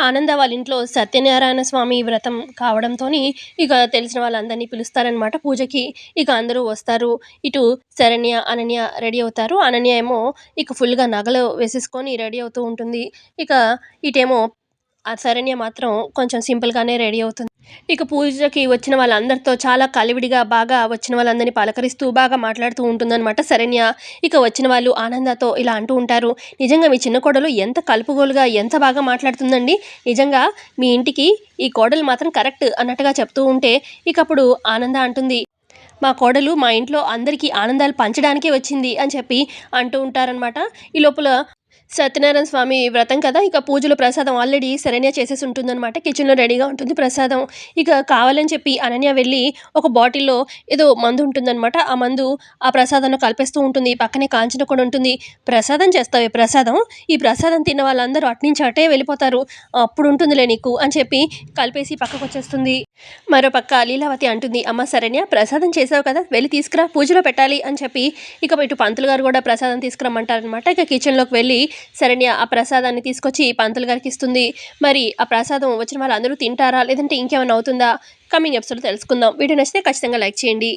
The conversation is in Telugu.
ఆనంద వాళ్ళ ఇంట్లో సత్యనారాయణ స్వామి వ్రతం కావడంతో ఇక తెలిసిన వాళ్ళందరినీ పిలుస్తారనమాట పూజకి. ఇక అందరూ వస్తారు. ఇటు శరణ్య అనన్య రెడీ అవుతారు. అనన్య ఏమో ఇక ఫుల్గా నగలు వేసేసుకొని రెడీ అవుతూ ఉంటుంది. ఇక ఇటేమో శరణ్య మాత్రం కొంచెం సింపుల్గానే రెడీ అవుతుంది. ఇక పూజకి వచ్చిన వాళ్ళందరితో చాలా కలివిడిగా బాగా వచ్చిన వాళ్ళందరినీ పలకరిస్తూ బాగా మాట్లాడుతూ ఉంటుందన్నమాట శరణ్య. ఇక వచ్చిన వాళ్ళు ఆనందతో ఇలా అంటూ ఉంటారు నిజంగా మీ చిన్న కోడలు ఎంత కలుపుగోలుగా ఎంత బాగా మాట్లాడుతుందండి? నిజంగా మీ ఇంటికి ఈ కోడలు మాత్రం కరెక్ట్ అన్నట్టుగా చెప్తూ ఉంటే ఇక అప్పుడు ఆనంద అంటుంది మా కోడలు మా ఇంట్లో అందరికీ ఆనందాలు పంచడానికే వచ్చింది అని చెప్పి అంటూ ఉంటారనమాట ఈ లోపల సత్యనారాయణ స్వామి వ్రతం కదా ఇక పూజలు ప్రసాదం ఆల్రెడీ శరణ్య చేసేసి ఉంటుందన్నమాట కిచెన్లో రెడీగా ఉంటుంది ప్రసాదం. ఇక కావాలని చెప్పి అనన్య వెళ్ళి ఒక బాటిల్లో ఏదో మందు ఉంటుందన్నమాట. ఆ మందు ఆ ప్రసాదంలో కలిపేస్తూ ఉంటుంది. పక్కనే కాంచన కూడా ఉంటుంది. ప్రసాదం చేస్తావే ప్రసాదం? ఈ ప్రసాదం తిన్న వాళ్ళందరూ అట్నుంచి అటే వెళ్ళిపోతారు. అప్పుడు ఉంటుందిలే నీకు అని చెప్పి కలిపేసి పక్కకు వచ్చేస్తుంది మరో పక్క లీలావతి అంటుంది అమ్మ శరణ్య ప్రసాదం చేసావు కదా వెళ్ళి తీసుకురా పూజలో పెట్టాలి అని చెప్పి ఇక ఇటు పంతులు గారు కూడా ప్రసాదం తీసుకురమ్మంటారనమాట ఇక కిచెన్లోకి వెళ్ళి శరణ్య ఆ ప్రసాదాన్ని తీసుకొచ్చి పంతులు గారికి ఇస్తుంది. మరి ఆ ప్రసాదం వచ్చిన వాళ్ళందరూ తింటారా లేదంటే ఇంకేమైనా అవుతుందా? కమింగ్ ఎపిసోడ్ తెలుసుకుందాం. వీడియో నచ్చితే ఖచ్చితంగా లైక్ చేయండి.